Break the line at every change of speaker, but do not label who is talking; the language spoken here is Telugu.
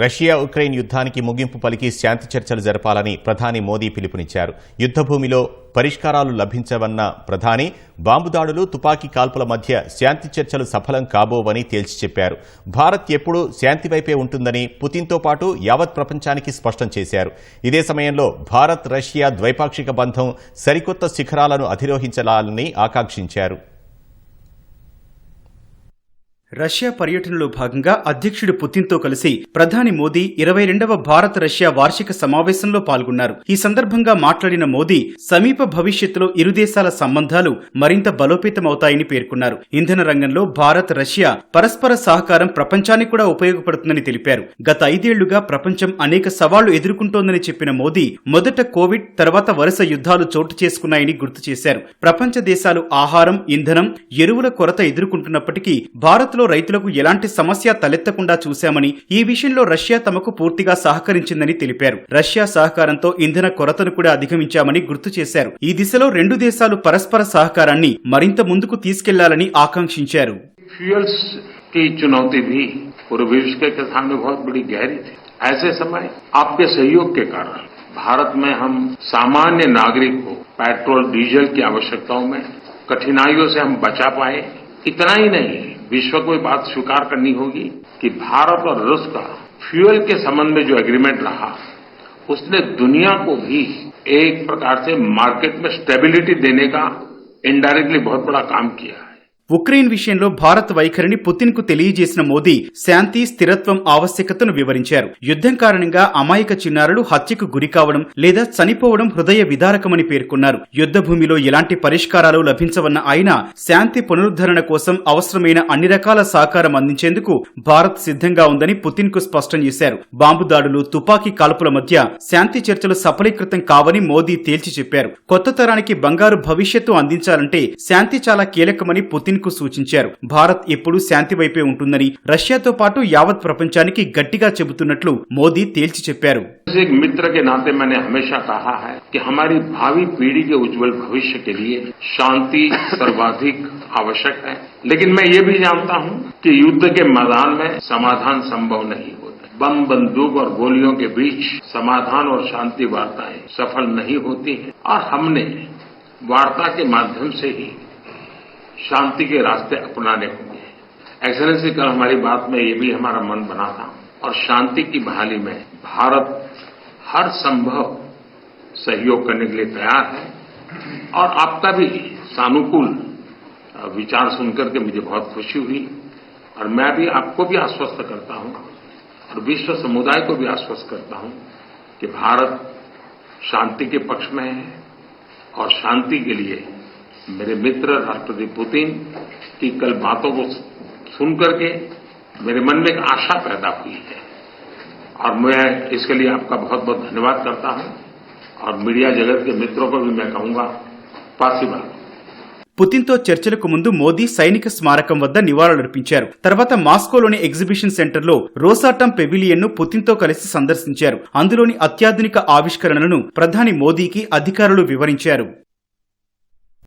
రష్యా ఉక్రెయిన్ యుద్ధానికి ముగింపు పలికి శాంతి చర్చలు జరపాలని ప్రధాని మోదీ పిలుపునిచ్చారు. యుద్ధభూమిలో పరిష్కారాలు లభించవన్న ప్రధాని బాంబు దాడులు తుపాకీ కాల్పుల మధ్య శాంతి చర్చలు సఫలం కాబోవని తేల్చి చెప్పారు. భారత్ ఎప్పుడూ శాంతి వైపే ఉంటుందని పుతిన్తో పాటు యావత్ ప్రపంచానికి స్పష్టం చేశారు. ఇదే సమయంలో భారత్ రష్యా ద్వైపాక్షిక బంధం సరికొత్త శిఖరాలను అధిరోహించాలని ఆకాంక్షించారు.
రష్యా పర్యటనలో భాగంగా అధ్యక్షుడు పుతిన్తో కలిసి ప్రధాని మోదీ ఇరవై రెండవ భారత్ రష్యా వార్షిక సమావేశంలో పాల్గొన్నారు. ఈ సందర్భంగా మాట్లాడిన మోదీ సమీప భవిష్యత్తులో ఇరు దేశాల సంబంధాలు మరింత బలోపేతమవుతాయని పేర్కొన్నారు. ఇంధన రంగంలో భారత్ రష్యా పరస్పర సహకారం ప్రపంచానికి కూడా ఉపయోగపడుతుందని తెలిపారు. గత ఐదేళ్ళుగా ప్రపంచం అనేక సవాళ్ళు ఎదుర్కొంటోందని చెప్పిన మోదీ మొదట కోవిడ్ తర్వాత వరుస యుద్ధాలు చోటు చేసుకున్నాయని గుర్తు చేశారు. ప్రపంచ దేశాలు ఆహారం ఇంధనం ఎరువుల కొరత ఎదుర్కొంటున్నప్పటికీ భారత్లో రైతులకు ఎలాంటి సమస్య తలెత్తకుండా చూశామని ఈ విషయంలో రష్యా తమకు పూర్తిగా సహకరించిందని తెలిపారు రష్యా సహకారంతో ఇంధన కొరతను కూడా అధిగమించామని గుర్తు చేశారు ఈ దిశలో రెండు దేశాలు పరస్పర సహకారాన్ని మరింత ముందుకు తీసుకెళ్లాలని ఆకాంక్షించారు
फ्यूल्स की चुनौती भी पूरे विश्व के सामने बहुत बड़ी गहरी थी ऐसे समय आपके सहयोग के कारण भारत में हम सामान्य नागरिक को पेट्रोल डीजल की आवश्यकताओं में कठिनाइयों से हम बचा पाए इतना ही नहीं विश्व को बात स्वीकार करनी होगी कि भारत और रूस का फ्यूल के संबंध में जो एग्रीमेंट रहा, उसने दुनिया को भी एक प्रकार से मार्केट में स्टेबिलिटी देने का इनडायरेक्टली बहुत बड़ा काम किया है।
ఉక్రెయిన్ విషయంలో భారత్ వైఖరిని పుతిన్కు తెలియజేసిన మోదీ శాంతి స్థిరత్వం ఆవశ్యకతను వివరించారు. యుద్ధం కారణంగా అమాయక చిన్నారులు హత్యకు గురికావడం లేదా చనిపోవడం హృదయ విదారకమని పేర్కొన్నారు. యుద్ధ భూమిలో ఎలాంటి పరిష్కారాలు లభించవన్న ఆయన శాంతి పునరుద్ధరణ కోసం అవసరమైన అన్ని రకాల సహకారం అందించేందుకు భారత్ సిద్ధంగా ఉందని పుతిన్కు స్పష్టం చేశారు. బాంబు దాడులు తుపాకీ కాల్పుల మధ్య శాంతి చర్చలు సఫలీకృతం కావని మోదీ తేల్చి చెప్పారు. కొత్త తరానికి బంగారు భవిష్యత్తు అందించాలంటే శాంతి చాలా కీలకమని పుతిన్ కు సూచించారు భారత్ ఎప్పుడూ శాంతి వైపే ఉంటుందని రష్యాతో పాటు యావత్ ప్రపంచానికి గట్టిగా చెబుతున్నట్లు మోదీ తేల్చి చెప్పారు
एक मित्र के नाते मैंने हमेशा कहा है कि हमारी भावी पीढ़ी के उज्जवल भविष्य के लिए शांति सर्वाधिक आवश्यक है लेकिन मैं ये भी जानता हूं कि युद्ध के मैदान में समाधान संभव नहीं होते बम बंदूक और गोलियों के बीच समाधान और शांति वार्ताएं सफल नहीं होती हैं और हमने वार्ता के माध्यम से ही शांति के रास्ते अपनाने होंगे एक्सलेंसी कल हमारी बात में ये भी हमारा मन बना था। और शांति की बहाली में भारत हर संभव सहयोग करने के लिए तैयार है। और आपका भी सानुकूल विचार सुनकर के मुझे बहुत खुशी हुई। और मैं भी आपको भी आश्वस्त करता हूँ, और विश्व समुदाय को भी आश्वस्त करता हूँ कि भारत शांति के पक्ष में है और शांति के लिए मेरे मित्र राष्ट्रपति पुतिन की कल बातों को सुनकर के मेरे मन में एक आशा पैदा हुई है और मैं इसके लिए आपका बहुत बहुत धन्यवाद करता हूं और मीडिया जगत के मित्रों को भी मैं कहूंगा पासिबा
పుతిన్తో చర్చలకు ముందు మోదీ సైనిక స్మారకం వద్ద నివాళులర్పించారు తర్వాత మాస్కోలోని ఎగ్జిబిషన్ సెంటర్లో రోసాటం పెవిలియన్ ను పుతిన్తో కలిసి సందర్శించారు అందులోని అత్యాధునిక ఆవిష్కరణలను ప్రధాని మోదీకి అధికారులు వివరించారు